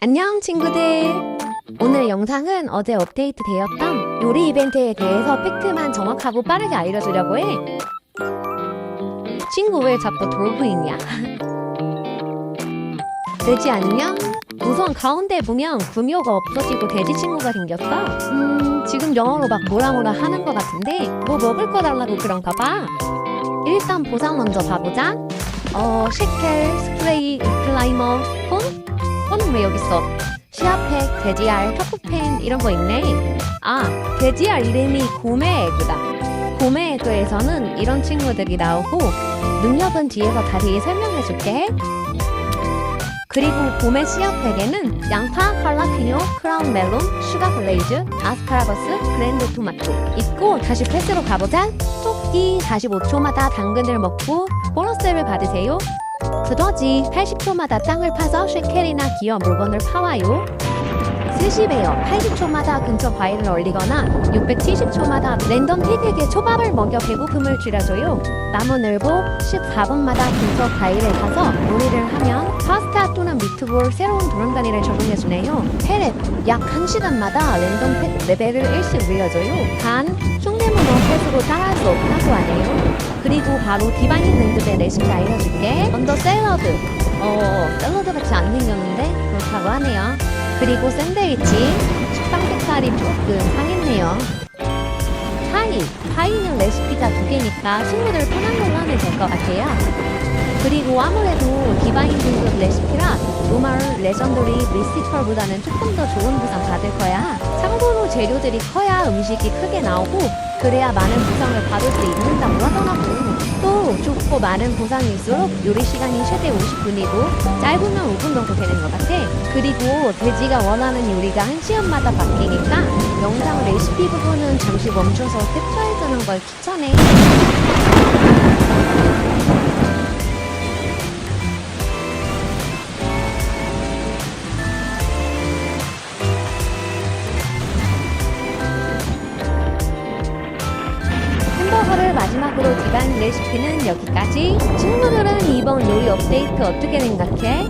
안녕 친구들! 오늘 영상은 어제 업데이트 되었던 요리 이벤트에 대해서 팩트만 정확하고 빠르게 알려주려고 해. 친구 왜 자꾸 돌고 있냐? 되지 않으면 우선 가운데 보면 구묘가 없어지고 돼지 친구가 생겼어. 음, 지금 영어로 막 뭐라 하는 것 같은데 뭐 먹을 거 달라고 그런가 봐. 일단 보상 먼저 봐보자. 어, 쉐켈, 스프레이, 클라이머, 왜 여기 있어? 시아팩, 돼지알, 타코펜 이런 거 있네. 아, 돼지알 이름이 고메에그다. 고메에그에서는 이런 친구들이 나오고 능력은 뒤에서 다시 설명해줄게. 그리고 봄의 씨앗팩에는 양파, 할라피뇨, 크라운 멜론, 슈가 글레이즈, 아스파라거스, 그랜드 토마토 있고 다시 패스로 가보자. 토끼 45초마다 당근을 먹고 보너스를 받으세요. 두더지 80초마다 땅을 파서 쉐켈이나 기어 물건을 파와요. 스시베어 80초마다 근처 과일을 얼리거나 670초마다 랜덤 틱에게 초밥을 먹여 배고픔을 줄여줘요. 나무늘보 14분마다 근처 과일을 가서 요리를 하면 파스타 또는 미트볼 새로운 도련가니를 적용해주네요. 페렛 약 1시간마다 랜덤 팩 레벨을 1씩 올려줘요. 단 흉내문어 펫으로 따라할 수 없다고 하네요. 그리고 바로 디바인 랜드의 레시피 알려줄게. 먼저 샐러드. 어, 샐러드 같이 안 생겼는데 그렇다고 하네요. 그리고 샌드위치. 식빵 색깔이 조금 상했네요. 파이. 파이는 레시피가 두 개니까 친구들 편한 걸로 하면 될 것 같아요. 그리고 아무래도 디바인 등급 레시피라 노멀 레전더리 미스티컬보다는 조금 더 좋은 보상 받을 거야. 참고로 재료들이 커야 음식이 크게 나오고 그래야 많은 보상을 받을 수 있는다고 하더라고. 또 좁고 많은 보상일수록 요리 시간이 최대 50분이고 짧으면 5분 정도 되는 것 같아. 그리고 돼지가 원하는 요리가 1시간마다 바뀌니까 영상 레시피 부분은 잠시 멈춰서 캡처해두는 걸 추천해. 마지막으로 디반 레시피는 여기까지. 친구들은 이번 요리 업데이트 어떻게 생각해?